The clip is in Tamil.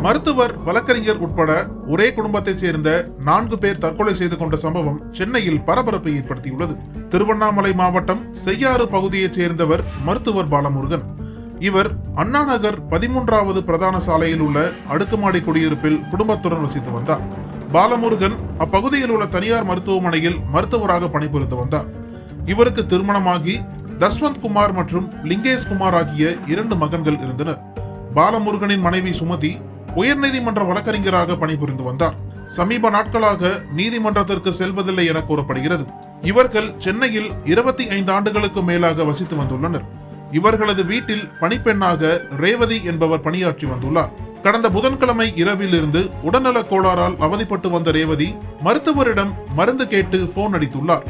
மருத்துவர் வழக்கறிஞர் உட்பட ஒரே குடும்பத்தைச் சேர்ந்த நான்கு பேர் தற்கொலை செய்து கொண்ட சம்பவம் சென்னையில் பரபரப்பை ஏற்படுத்தியுள்ளது. திருவண்ணாமலை மாவட்டம் செய்யாறு பகுதியைச் சேர்ந்தவர் மருத்துவர் பாலமுருகன். இவர் அண்ணா நகர் பதிமூன்றாவது பிரதான சாலையில் உள்ள அடுக்குமாடி குடியிருப்பில் குடும்பத்துடன் வசித்து வந்தார். பாலமுருகன் அப்பகுதியில் உள்ள தனியார் மருத்துவமனையில் மருத்துவராக பணிபுரிந்து வந்தார். இவருக்கு திருமணமாகி தஸ்வந்த் குமார் மற்றும் லிங்கேஷ் குமார் ஆகிய இரண்டு மகன்கள் இருந்தனர். பாலமுருகனின் மனைவி சுமதி உயர்நீதிமன்ற வழக்கறிஞராக பணிபுரிந்து வந்தார். சமீப நாட்களாக நீதிமன்றத்திற்கு செல்வதில்லை என கூறப்படுகிறது. இவர்கள் சென்னையில் இருபத்தி ஐந்து ஆண்டுகளுக்கு மேலாக வசித்து வந்துள்ளனர். இவர்களது வீட்டில் பணிப்பெண்ணாக ரேவதி என்பவர் பணியாற்றி வந்துள்ளார். கடந்த புதன்கிழமை இரவில் இருந்து உடல்நலக் கோளாறால் அவதிப்பட்டு வந்த ரேவதி மருத்துவரிடம் மருந்து கேட்டு போன் அடித்துள்ளார்.